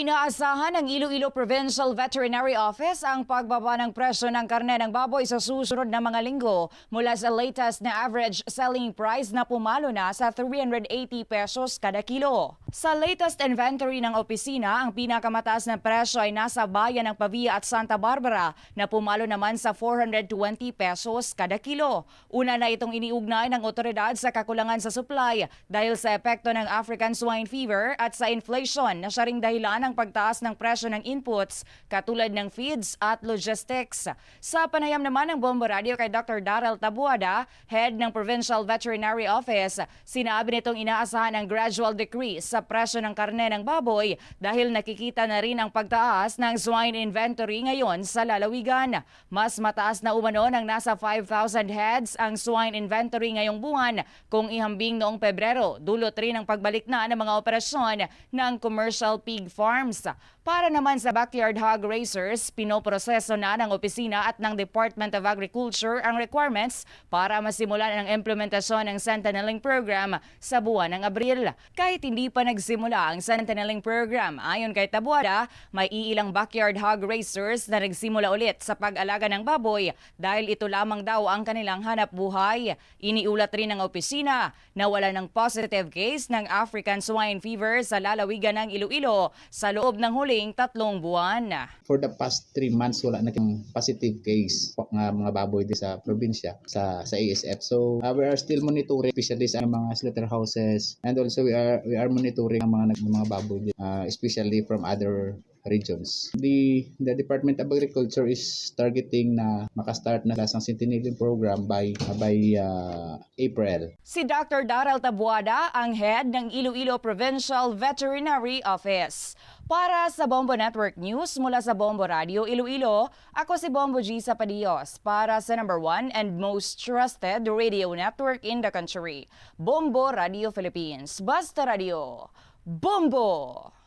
Inaasahan ng Iloilo Provincial Veterinary Office ang pagbaba ng presyo ng karne ng baboy sa susunod na mga linggo mula sa latest na average selling price na pumalo na sa 380 pesos kada kilo. Sa latest inventory ng opisina, ang pinakamataas na presyo ay nasa bayan ng Pavia at Santa Barbara na pumalo naman sa 420 pesos kada kilo. Una na itong iniugnay ng otoridad sa kakulangan sa supply dahil sa epekto ng African swine fever at sa inflation na siya ring dahilan ng pagtaas ng presyo ng inputs katulad ng feeds at logistics. Sa panayam naman ng Bombo Radio kay Dr. Darrell Tabuada, head ng Provincial Veterinary Office, sinabi nitong inaasahan ang gradual decrease sa presyo ng karne ng baboy dahil nakikita na rin ang pagtaas ng swine inventory ngayon sa lalawigan. Mas mataas na umano ng nasa 5,000 heads ang swine inventory ngayong buwan kung ihambing noong Pebrero. Dulot rin ang pagbalik na ng mga operasyon ng commercial pig farms. Para naman sa backyard hog raisers, pinoproseso na ng opisina at ng Department of Agriculture ang requirements para masimulan ang implementasyon ng Sentineling Program sa buwan ng Abril. Kahit hindi pa nagsimula ang Sentineling Program, ayon kay Tabuada, may iilang backyard hog raisers na nagsimula ulit sa pag-alaga ng baboy dahil ito lamang daw ang kanilang hanap buhay. Iniulat rin ng opisina na wala ng positive case ng African swine fever sa lalawigan ng Iloilo sa loob ng huling tatlong buwan. For the past three months, wala na positive case ng mga baboy di sa probinsya, sa sa ASF. So, uh, we are still monitoring, especially sa mga slaughterhouses, and also we are we are monitoring ang mga, mga baboy, uh, especially from other regions. The the Department of Agriculture is targeting na makastart na sa Centennial program by by uh, April. Si Dr. Darrell Tabuada, ang head ng Iloilo Provincial Veterinary Office. Para sa Bombo Network News mula sa Bombo Radio Iloilo, ako si Bombo G. Sapadios para sa number one and most trusted radio network in the country, Bombo Radio Philippines. Basta Radio, Bombo!